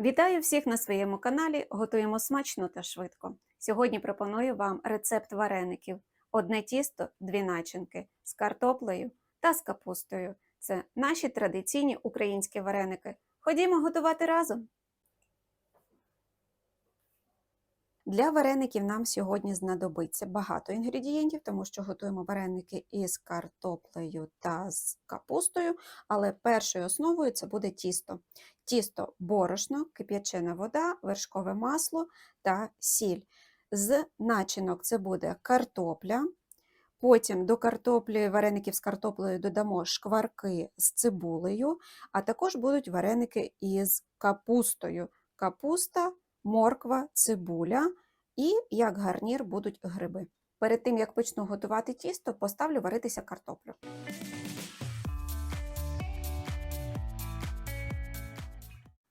Вітаю всіх на своєму каналі. Готуємо смачно та швидко. Сьогодні пропоную вам рецепт вареників: одне тісто, дві начинки з картоплею та з капустою. Це наші традиційні українські вареники. Ходімо готувати разом. Для вареників нам сьогодні знадобиться багато інгредієнтів, тому що готуємо вареники із картоплею та з капустою, але першою основою це буде тісто. Тісто борошно, кип'ячена вода, вершкове масло та сіль. З начинок це буде картопля. Потім до картоплі вареників з картоплею додамо шкварки з цибулею, а також будуть вареники із капустою. Капуста, морква, цибуля і як гарнір будуть гриби. Перед тим як почну готувати тісто, поставлю варитися картоплю.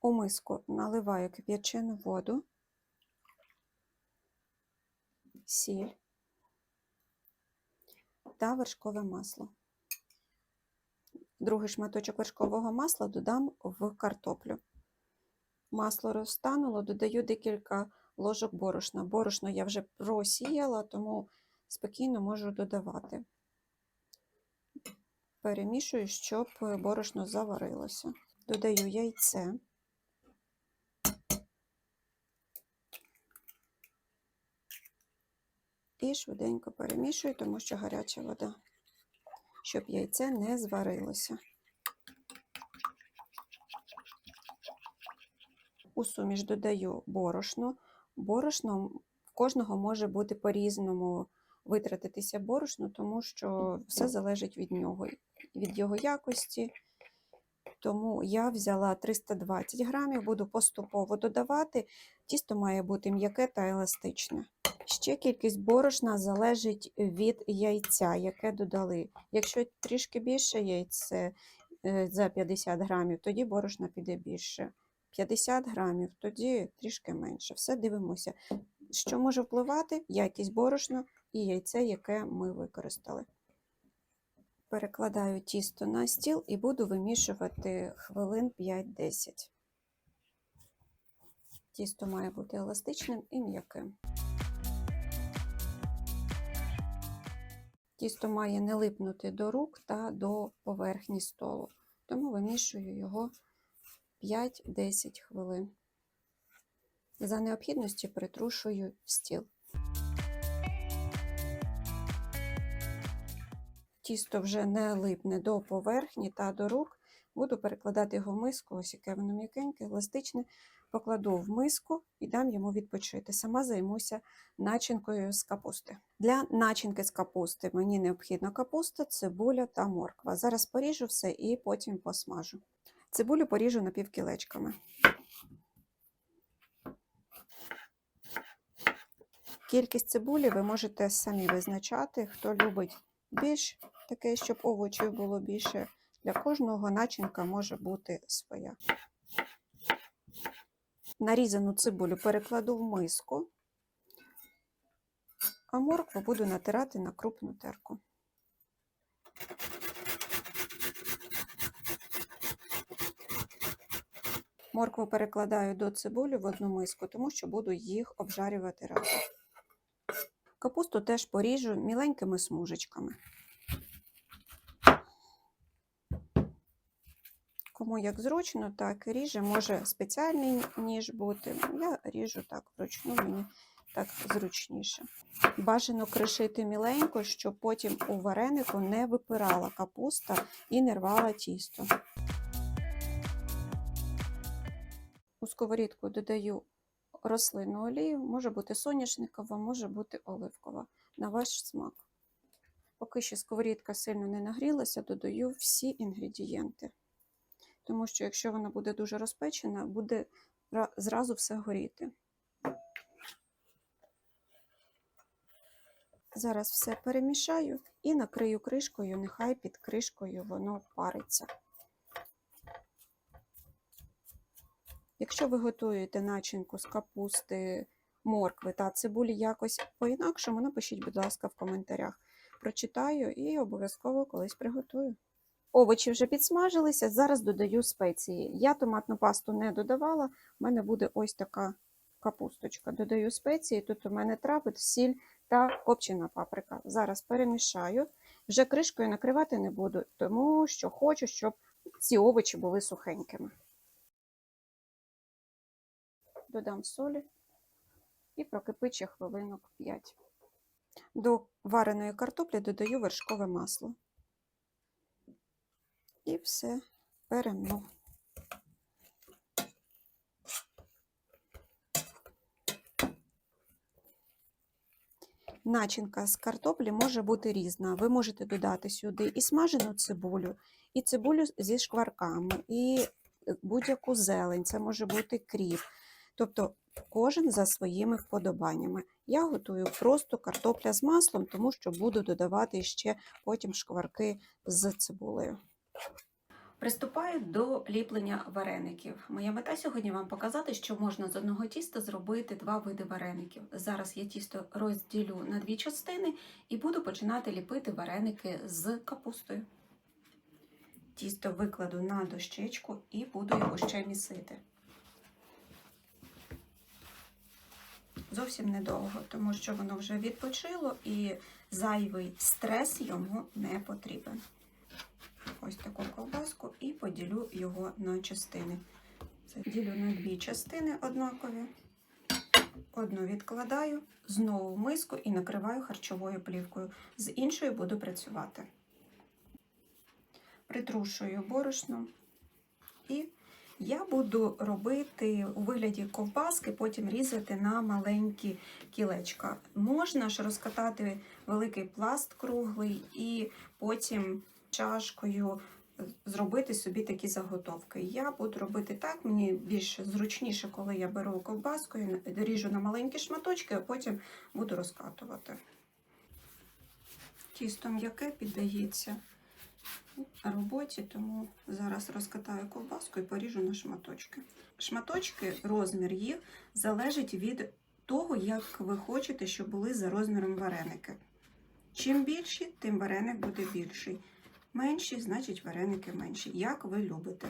У миску наливаю кип'ячену воду, сіль та вершкове масло. Другий шматочок вершкового масла додам в картоплю. Масло розтануло, додаю декілька ложок борошна. Борошно я вже просіяла, тому спокійно можу додавати. Перемішую, щоб борошно заварилося. Додаю яйце. І швиденько перемішую, тому що гаряча вода, щоб яйце не зварилося. У суміш додаю борошно. Борошно в кожного може бути по-різному витратитися борошно, тому що все залежить від нього, від його якості. Тому я взяла 320 грамів, буду поступово додавати. Тісто має бути м'яке та еластичне. Ще кількість борошна залежить від яйця, яке додали. Якщо трішки більше яйце е, за 50 грамів, тоді борошна піде більше. 50 грамів, тоді трішки менше. Все дивимося, що може впливати якість борошна і яйце, яке ми використали. Перекладаю тісто на стіл і буду вимішувати хвилин 5-10. Тісто має бути еластичним і м'яким. Тісто має не липнути до рук та до поверхні столу, тому вимішую його 5-10 хвилин. За необхідності притрушую стіл. Тісто вже не липне до поверхні та до рук. Буду перекладати його в миску, ось яке воно м'якеньке, еластичне. Покладу в миску і дам йому відпочити. Сама займуся начинкою з капусти. Для начинки з капусти мені необхідна капуста, цибуля та морква. Зараз поріжу все і потім посмажу. Цибулю поріжу напівкілечками. Кількість цибулі ви можете самі визначати, хто любить більш таке, щоб овочів було більше. Для кожного начинка може бути своя. Нарізану цибулю перекладу в миску, а моркву буду натирати на крупну терку. Моркву перекладаю до цибулі в одну миску, тому що буду їх обжарювати разом. Капусту теж поріжу міленькими смужечками. Кому як зручно, так і ріже. Може спеціальний ніж бути. Я ріжу так вручну, мені так зручніше. Бажано кришити міленько, щоб потім у варенику не випирала капуста і не рвала тісто. Сковорідку додаю рослинну олію, може бути соняшникова, може бути оливкова, на ваш смак. Поки ще сковорідка сильно не нагрілася, додаю всі інгредієнти. Тому що, якщо вона буде дуже розпечена, буде зразу все горіти. Зараз все перемішаю і накрию кришкою, нехай під кришкою воно париться. Якщо ви готуєте начинку з капусти, моркви та цибулі якось по-інакшому, напишіть, будь ласка, в коментарях. Прочитаю і обов'язково колись приготую. Овочі вже підсмажилися, зараз додаю спеції. Я томатну пасту не додавала, в мене буде ось така капусточка. Додаю спеції, тут у мене трави, сіль та копчена паприка. Зараз перемішаю. Вже кришкою накривати не буду, тому що хочу, щоб ці овочі були сухенькими. Додам солі і прокипить ще хвилинок 5. До вареної картоплі додаю вершкове масло. І все перемну. Начинка з картоплі може бути різна. Ви можете додати сюди і смажену цибулю, і цибулю зі шкварками, і е, будь-яку зелень, це може бути кріп. Тобто кожен за своїми вподобаннями. Я готую просто картопля з маслом, тому що буду додавати ще потім шкварки з цибулею. Приступаю до ліплення вареників. Моя мета сьогодні вам показати, що можна з одного тіста зробити два види вареників. Зараз я тісто розділю на дві частини і буду починати ліпити вареники з капустою. Тісто викладу на дощечку і буду його ще місити. Зовсім недовго, тому що воно вже відпочило і зайвий стрес йому не потрібен ось таку ковбаску і поділю його на частини. Ділю на дві частини однакові. Одну відкладаю, знову в миску і накриваю харчовою плівкою. З іншою буду працювати. Притрушую борошном і я буду робити у вигляді ковбаски, потім різати на маленькі кілечка. Можна ж розкатати великий пласт круглий і потім чашкою зробити собі такі заготовки. Я буду робити так, мені більш зручніше, коли я беру ковбаску, ріжу на маленькі шматочки, а потім буду розкатувати. Тісто м'яке піддається роботі, тому зараз розкатаю ковбаску і поріжу на шматочки. Шматочки, розмір їх залежить від того, як ви хочете, щоб були за розміром вареники. Чим більші, тим вареник буде більший менші, значить вареники менші, як ви любите.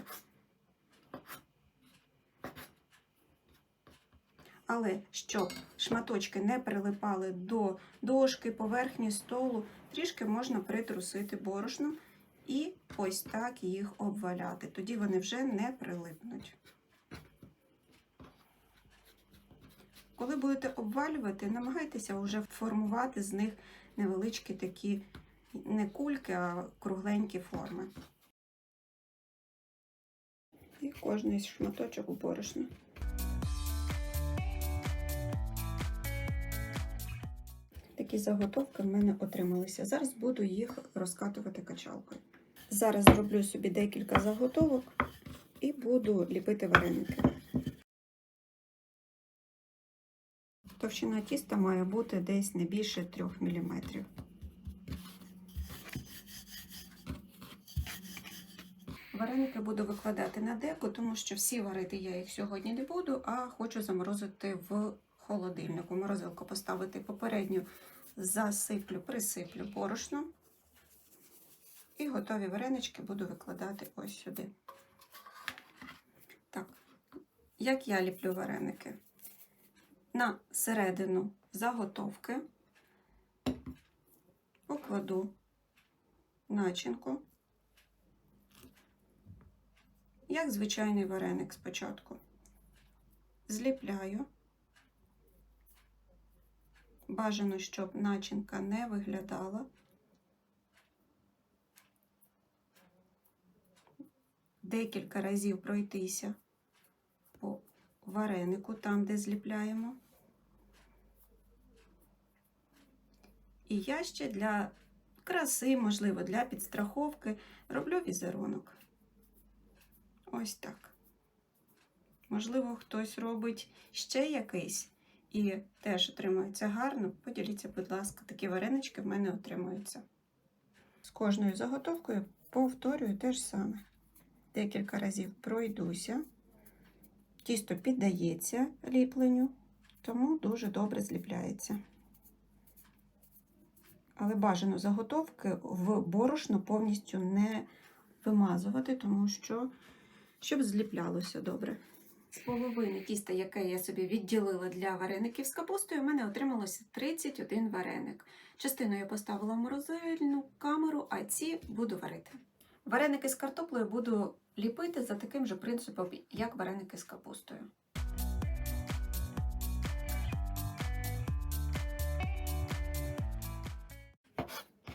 Але щоб шматочки не прилипали до дошки, поверхні столу, трішки можна притрусити борошном і ось так їх обваляти. Тоді вони вже не прилипнуть. Коли будете обвалювати, намагайтеся вже формувати з них невеличкі такі не кульки, а кругленькі форми. І кожний шматочок у борошно. Такі заготовки в мене отрималися. Зараз буду їх розкатувати качалкою. Зараз зроблю собі декілька заготовок і буду ліпити вареники. Товщина тіста має бути десь не більше 3 мм. Вареники буду викладати на деко, тому що всі варити я їх сьогодні не буду, а хочу заморозити в холодильнику. Морозилку поставити попередньо засиплю, присиплю борошном. І готові варенички буду викладати ось сюди. Так, як я ліплю вареники? На середину заготовки покладу начинку як звичайний вареник спочатку. Зліпляю. Бажано, щоб начинка не виглядала. Декілька разів пройтися по варенику, там, де зліпляємо. І я ще для краси, можливо, для підстраховки роблю візерунок. Ось так. Можливо, хтось робить ще якийсь і теж отримується гарно. Поділіться, будь ласка, такі варенички в мене отримуються. З кожною заготовкою повторюю те ж саме. Декілька разів пройдуся, тісто піддається ліпленню, тому дуже добре зліпляється. Але бажано заготовки в борошно повністю не вимазувати, тому що щоб зліплялося добре. З половини тіста, яке я собі відділила для вареників з капустою, у мене отрималося 31 вареник. Частину я поставила в морозильну камеру, а ці буду варити. Вареники з картоплею буду ліпити за таким же принципом, як вареники з капустою.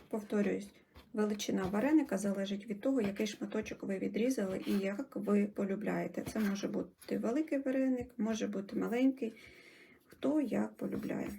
Повторююсь, величина вареника залежить від того, який шматочок ви відрізали і як ви полюбляєте. Це може бути великий вареник, може бути маленький, хто як полюбляє.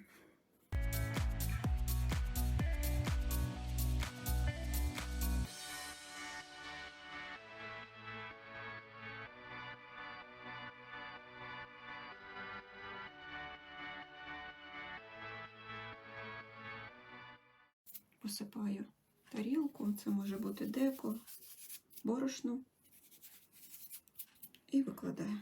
Посипаю тарілку, це може бути деко, борошно і викладаю.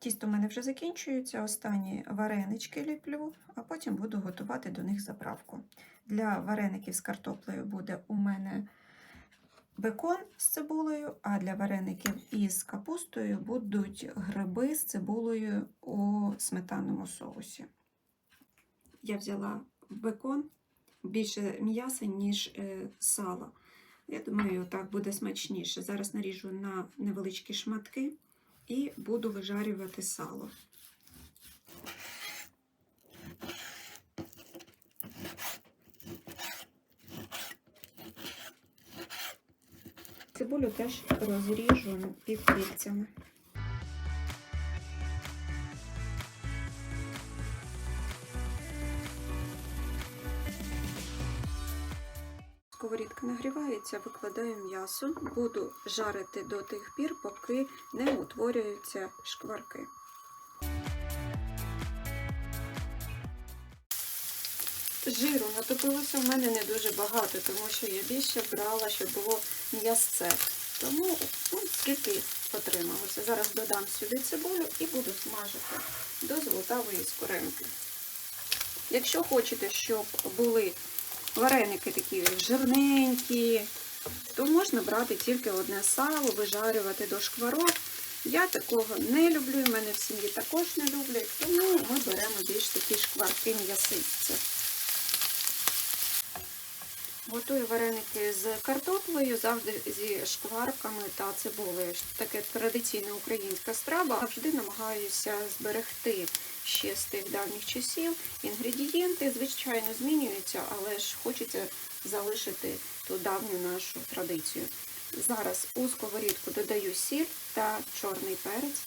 Тісто в мене вже закінчується. Останні варенички ліплю, а потім буду готувати до них заправку. Для вареників з картоплею буде у мене бекон з цибулею, а для вареників із капустою будуть гриби з цибулею у сметанному соусі. Я взяла бекон більше м'яса, ніж е, сала. Я думаю, так буде смачніше. Зараз наріжу на невеличкі шматки і буду вижарювати сало. Цибулю теж розріжу півпільцями. Сковорідка нагрівається, викладаю м'ясо, буду жарити до тих пір, поки не утворюються шкварки. Жиру натопилося в мене не дуже багато, тому що я більше брала, щоб було м'ясце. Тому ну, скільки отрималося. Зараз додам сюди цибулю і буду смажити до золотавої скоринки. Якщо хочете, щоб були вареники такі жирненькі, то можна брати тільки одне сало, вижарювати до шкварок. Я такого не люблю, в мене в сім'ї також не люблять, тому ми беремо більш такі шкварки м'ясисті. Готую вареники з картоплею, завжди зі шкварками та цибулею. Таке традиційна українська страва. Завжди намагаюся зберегти ще з тих давніх часів. Інгредієнти, звичайно, змінюються, але ж хочеться залишити ту давню нашу традицію. Зараз у сковорідку додаю сіль та чорний перець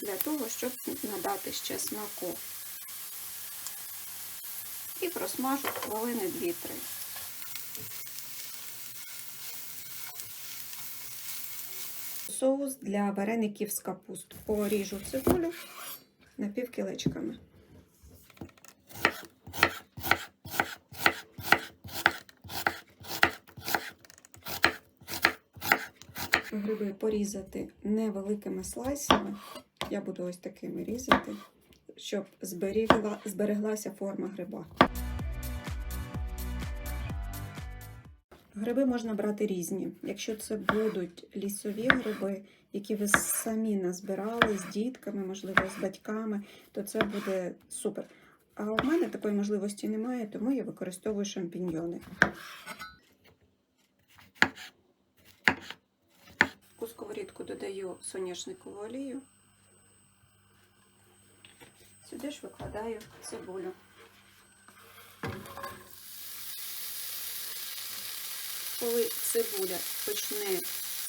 для того, щоб надати ще смаку. І просмажу хвилини 2-3. Соус для вареників з капусту. Поріжу цибулю напівкілечками. Гриби порізати невеликими слайсами. Я буду ось такими різати, щоб зберігла, збереглася форма гриба. Гриби можна брати різні. Якщо це будуть лісові гриби, які ви самі назбирали з дітками, можливо, з батьками, то це буде супер. А у мене такої можливості немає, тому я використовую шампіньйони. У сковорідку додаю соняшникову олію. Сюди ж викладаю цибулю. Коли цибуля почне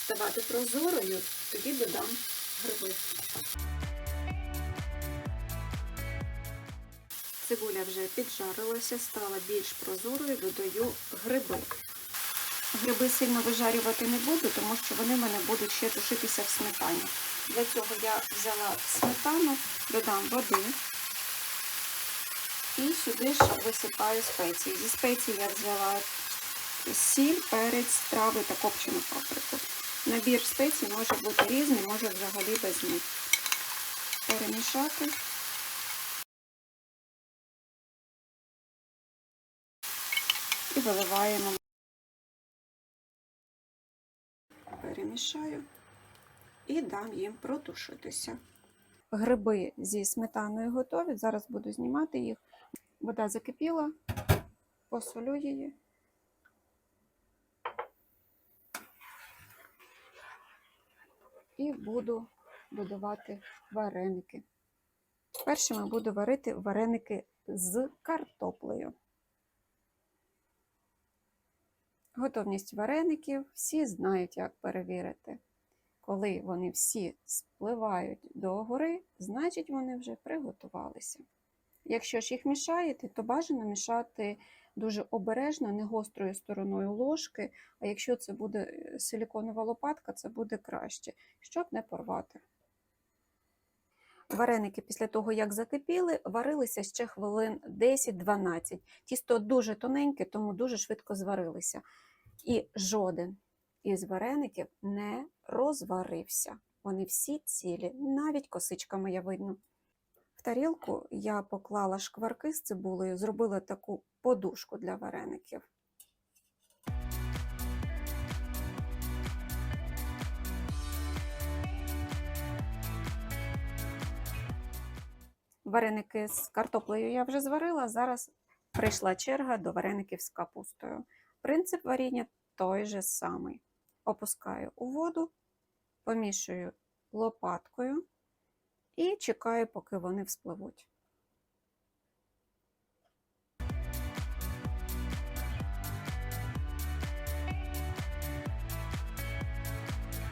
ставати прозорою, тоді додам гриби. Цибуля вже піджарилася, стала більш прозорою, додаю гриби. Гриби сильно вижарювати не буду, тому що вони в мене будуть ще тушитися в сметані. Для цього я взяла сметану, додам води і сюди ж висипаю спеції. Зі спецій я взяла сіль, перець, трави та копчену паприку. Набір спецій може бути різний, може взагалі без них. перемішати. І виливаємо. Перемішаю і дам їм протушитися. Гриби зі сметаною готові. Зараз буду знімати їх. Вода закипіла, посолю її. І буду додавати вареники. Першими буду варити вареники з картоплею. Готовність вареників всі знають, як перевірити. Коли вони всі спливають до гори, значить вони вже приготувалися. Якщо ж їх мішаєте, то бажано мішати дуже обережно, не гострою стороною ложки, а якщо це буде е, силіконова лопатка, це буде краще, щоб не порвати. Вареники після того, як закипіли, варилися ще хвилин 10-12. Тісто дуже тоненьке, тому дуже швидко зварилися. І жоден із вареників не розварився. Вони всі цілі, навіть косичка моя видно. Тарілку я поклала шкварки з цибулею, зробила таку подушку для вареників. Вареники з картоплею я вже зварила. Зараз прийшла черга до вареників з капустою. Принцип варіння той же самий. Опускаю у воду, помішую лопаткою і чекаю, поки вони вспливуть.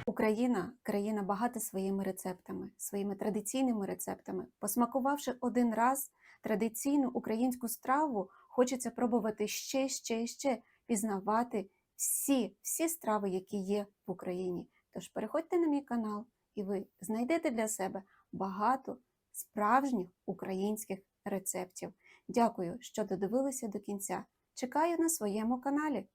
Україна країна багата своїми рецептами, своїми традиційними рецептами. Посмакувавши один раз традиційну українську страву, хочеться пробувати ще, ще ще, пізнавати всі, всі страви, які є в Україні. Тож переходьте на мій канал, і ви знайдете для себе багато справжніх українських рецептів. Дякую, що додивилися до кінця. Чекаю на своєму каналі.